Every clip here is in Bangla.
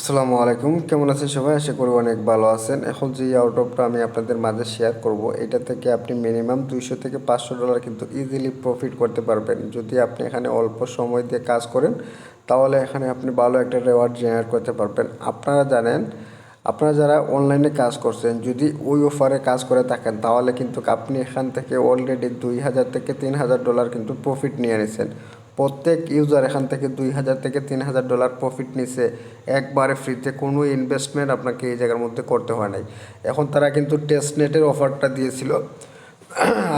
আসসালামু আলাইকুম। কেমন আছেন সবাই? আশা করি অনেক ভালো আছেন। এখন যে আউটঅফটা আমি আপনাদের মাঝে শেয়ার করব, এটা থেকে আপনি মিনিমাম দুইশো থেকে পাঁচশো ডলার কিন্তু ইজিলি প্রফিট করতে পারবেন। যদি আপনি এখানে অল্প সময় দিয়ে কাজ করেন, তাহলে এখানে আপনি ভালো একটা রেওয়ার্ড জেনারেট করতে পারবেন। আপনারা জানেন, আপনারা যারা অনলাইনে কাজ করছেন, যদি ওই অফারে কাজ করে থাকেন, তাহলে কিন্তু আপনি এখান থেকে অলরেডি দুই হাজার থেকে তিন হাজার ডলার কিন্তু প্রফিট নিয়ে নিয়েছেন প্রত্যেক ইউজার এখান থেকে দুই হাজার থেকে তিন হাজার ডলার প্রফিট নিছে। একবারে ফ্রিতে কোনো ইনভেস্টমেন্ট আপনাকে এই জায়গার মধ্যে করতে হয় নাই। এখন তারা কিন্তু টেস্টনেটের অফারটা দিয়েছিল।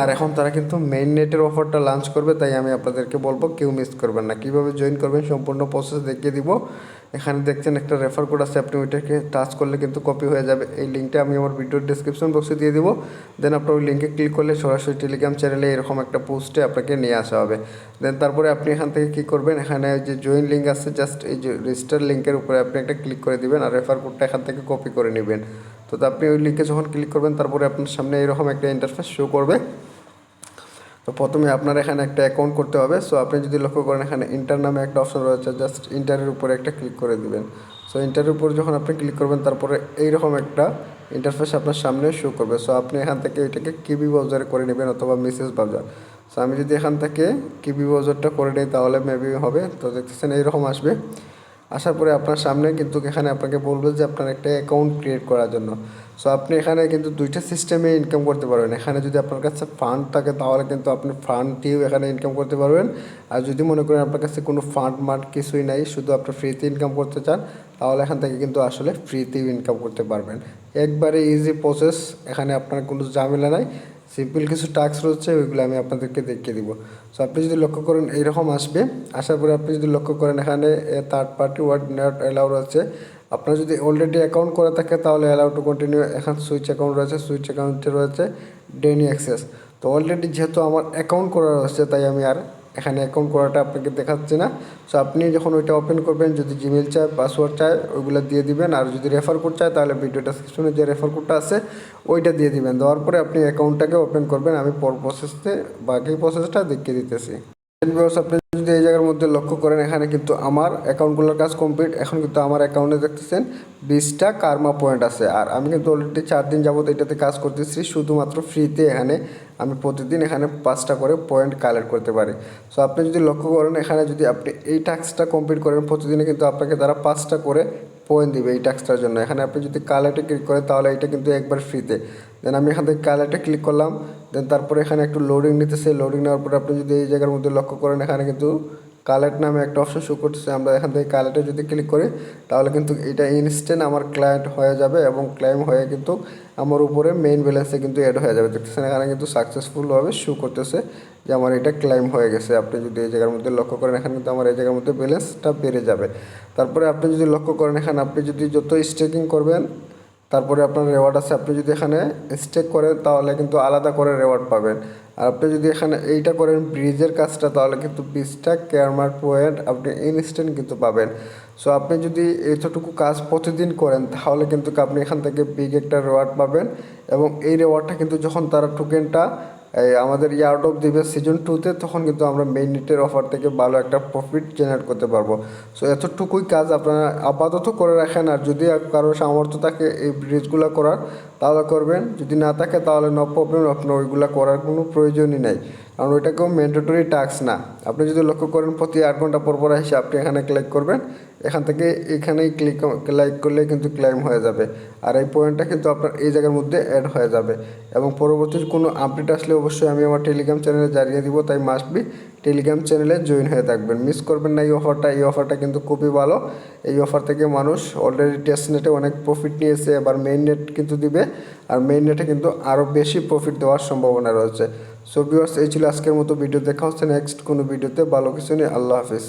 আর এখন তারা কিন্তু মেইন নেটের অফারটা লঞ্চ করবে, তাই আমি আপনাদেরকে বলব, কেউ মিস করবেন না। কীভাবে জয়েন করবেন সম্পূর্ণ প্রসেস দেখিয়ে দিব। এখানে দেখছেন একটা রেফার কোড আছে, আপনি ওইটাকে টাচ করলে কিন্তু কপি হয়ে যাবে। এই লিঙ্কটা আমি আমার ভিডিওর ডিসক্রিপশন বক্সে দিয়ে দিব। দেন আপনার ওই লিঙ্কে ক্লিক করলে সরাসরি টেলিগ্রাম চ্যানেলে এরকম একটা পোস্টে আপনাকে নিয়ে আসা হবে। দেন তারপরে আপনি এখান থেকে কী করবেন, এখানে যে জয়েন লিঙ্ক আছে জাস্ট এই যে রেজিস্টার লিঙ্কের উপরে আপনি একটা ক্লিক করে দিবেন আর রেফার কোডটা এখান থেকে কপি করে নেবেন। তো আপনি ওই লিঙ্কে যখন ক্লিক করবেন, তারপরে আপনার সামনে এরকম একটা ইন্টারফেস শো করবে। তো প্রথমে আপনার এখানে একটা অ্যাকাউন্ট করতে হবে। সো আপনি যদি লক্ষ্য করেন, এখানে ইন্টার নামে একটা অপশন রয়েছে। জাস্ট ইন্টারের উপরে একটা ক্লিক করে দিবেন। সো ইন্টারের উপর যখন আপনি ক্লিক করবেন, তারপরে এইরকম একটা ইন্টারফেস আপনার সামনে শো করবে। সো আপনি এখান থেকে এটাকে কিবি ব্রাউজারে করে নেবেন অথবা মেসেজ ব্রাউজার সো আমি যদি এখান থেকে কিবি ব্রাউজারটা করে নিই, তাহলে মেবি হবে। তো দেখতেছেন, এইরকম আসবে। আসার পরে আপনার সামনে কিন্তু এখানে আপনাকে বলবে যে আপনার একটা অ্যাকাউন্ট ক্রিয়েট করার জন্য। সো আপনি এখানে কিন্তু দুইটা সিস্টেমে ইনকাম করতে পারবেন। এখানে যদি আপনার কাছে ফান্ড থাকে, তাহলে কিন্তু আপনি ফান্ড দিয়েও এখানে ইনকাম করতে পারবেন। আর যদি মনে করেন আপনার কাছে কোনো ফান্ড মান্ড কিছুই নাই, শুধু আপনি ফ্রিতে ইনকাম করতে চান, তাহলে এখান থেকে কিন্তু আসলে ফ্রিতেও ইনকাম করতে পারবেন। একবারে ইজি প্রসেস এখানে আপনার কোনো ঝামেলা নাই। সিম্পল কিছু টাস্ক রয়েছে, ওইগুলো আমি আপনাদেরকে দেখিয়ে দিব। সো আপনি যদি লক্ষ্য করেন, এইরকম আসবে। আসার পরে আপনি যদি লক্ষ্য করেন, এখানে third party word not allow রয়েছে। আপনার যদি অলরেডি অ্যাকাউন্ট করে থাকে, তাহলে অ্যালাউ টু কন্টিনিউ এখন সুইচ অ্যাকাউন্ট রয়েছে সুইচ অ্যাকাউন্টে রয়েছে ডেনি অ্যাক্সেস তো অলরেডি যেহেতু আমার অ্যাকাউন্ট করা রয়েছে, তাই আমি আর এখানে অ্যাকাউন্ট করাটা আপনাকে দেখাচ্ছে না। সো আপনি যখন ওইটা ওপেন করবেন, যদি জিমেল চায় পাসওয়ার্ড চায়, ওইগুলো দিয়ে দিবেন। আর যদি রেফার কোড চায়, তাহলে ভিডিও ডিসক্রিপশনে যে রেফার কোডটা আছে, ওইটা দিয়ে দিবেন। দেওয়ার পরে আপনি অ্যাকাউন্টটাকে ওপেন করবেন। আমি পর প্রসেসে বাকি প্রসেসটা দেখিয়ে দিতেছি। আপনি যদি এই জায়গার মধ্যে লক্ষ্য করেন, এখানে কিন্তু আমার অ্যাকাউন্টগুলোর কাজ কমপ্লিট। এখন কিন্তু আমার অ্যাকাউন্টে দেখতেছেন, বিশটা কার্মা পয়েন্ট আছে। আর আমি কিন্তু অলরেডি চার দিন যাবত এটাতে কাজ করতেছি, শুধুমাত্র ফ্রিতে এখানে আমি প্রতিদিন এখানে পাঁচটা করে পয়েন্ট কালেক্ট করতে পারি। সো আপনি যদি লক্ষ্য করেন, এখানে যদি আপনি এই টাস্কটা কমপ্লিট করেন, প্রতিদিনে কিন্তু আপনাকে তারা পাঁচটা করে পয়েন্ট দিবে এই টাস্কটার জন্য। এখানে আপনি যদি কালেক্টে ক্লিক করেন, তাহলে এটা কিন্তু একবার ফ্রিতে দেন আমি এখান থেকে কালেক্টে ক্লিক করলাম। দেন তারপরে এখানে একটু লোডিং নিতেছে। লোডিং নেওয়ার পরে আপনি যদি এই জায়গার মধ্যে লক্ষ্য করেন, এখানে কিন্তু কালেক্ট নামে একটা অপশন শো করতেছে। আমরা এখান থেকে কালেক্টে যদি ক্লিক করি, তাহলে কিন্তু এটা ইনস্ট্যান্ট আমার ক্লায়েন্ট হয়ে যাবে এবং ক্লাইম হয়ে কিন্তু আমার উপরে মেইন ব্যালেন্সে কিন্তু অ্যাড হয়ে যাবে। দেখতেছেন, এখানে কিন্তু সাকসেসফুলভাবে শো করতেছে যে আমার এটা ক্লাইম হয়ে গেছে। আপনি যদি এই জায়গার মধ্যে লক্ষ্য করেন, এখানে কিন্তু আমার এই জায়গার মধ্যে ব্যালেন্সটা বেড়ে যাবে। তারপরে আপনি যদি লক্ষ্য করেন, এখানে আপনি যদি যত স্টেকিং করবেন তারপরে আপনার রেওয়ার্ড আছে। আপনি যদি এখানে স্টেক করেন, তাহলে কিন্তু আলাদা করে রেওয়ার্ড পাবেন। আর আপনি যদি এখানে এইটা করেন ব্রিজের কাজটা, তাহলে কিন্তু বিশটা কেয়ারমার্ক পয়েন্ট আপনি ইনস্ট্যান্ট কিন্তু পাবেন। সো আপনি যদি এতটুকু কাজ প্রতিদিন করেন, তাহলে কিন্তু আপনি এখান থেকে বিগ একটা রেওয়ার্ড পাবেন। এবং এই রেওয়ার্ডটা কিন্তু যখন তারা টোকেনটা এই আমাদের ইয়ার্ড অফ দিবে সিজন টুতে তখন কিন্তু আমরা মেইন নেটের অফার থেকে ভালো একটা প্রফিট জেনারেট করতে পারব। সো এতটুকুই কাজ আপনারা আপাতত করে রাখেন আর যদি কারও সামর্থ্য থাকে এই ব্রিজগুলো করার, তাহলে করবেন। যদি না থাকে তাহলে নো প্রবলেম আপনার ওইগুলো করার কোনো প্রয়োজনই নেই। কারণ ওইটা কেউ ম্যান্ডেটরি টাস্ক না। আপনি যদি লক্ষ্য করেন, প্রতি আট ঘণ্টা পর পর এসে আপনি এখানে ক্লিক করবেন। এখান থেকে এখানেই ক্লিক ক্লাইক করলে কিন্তু ক্লাইম হয়ে যাবে। আর এই পয়েন্টটা কিন্তু আপনার এই জায়গার মধ্যে অ্যাড হয়ে যাবে। এবং পরবর্তী কোনো আপডেট আসলে অবশ্যই আমি আমার টেলিগ্রাম চ্যানেলে জানিয়ে দিব, তাই মাস্ট বি টেলিগ্রাম চ্যানেলে জয়েন হয়ে থাকবেন। মিস করবেন না এই অফারটা এই অফারটা কিন্তু খুবই ভালো। এই অফার থেকে মানুষ অলরেডি টেস্ট নেটে অনেক প্রফিট নিয়েছে, এবার মেইন নেট কিন্তু দিবে। আর মেইন নেটে কিন্তু আরও বেশি প্রফিট দেওয়ার সম্ভাবনা রয়েছে। সো ভিউয়ার্স এই ছিল আজকের মতো ভিডিও। দেখা হচ্ছে নেক্সট কোনো ভিডিওতে। ভালো কিছু নেই আল্লাহ হাফিজ।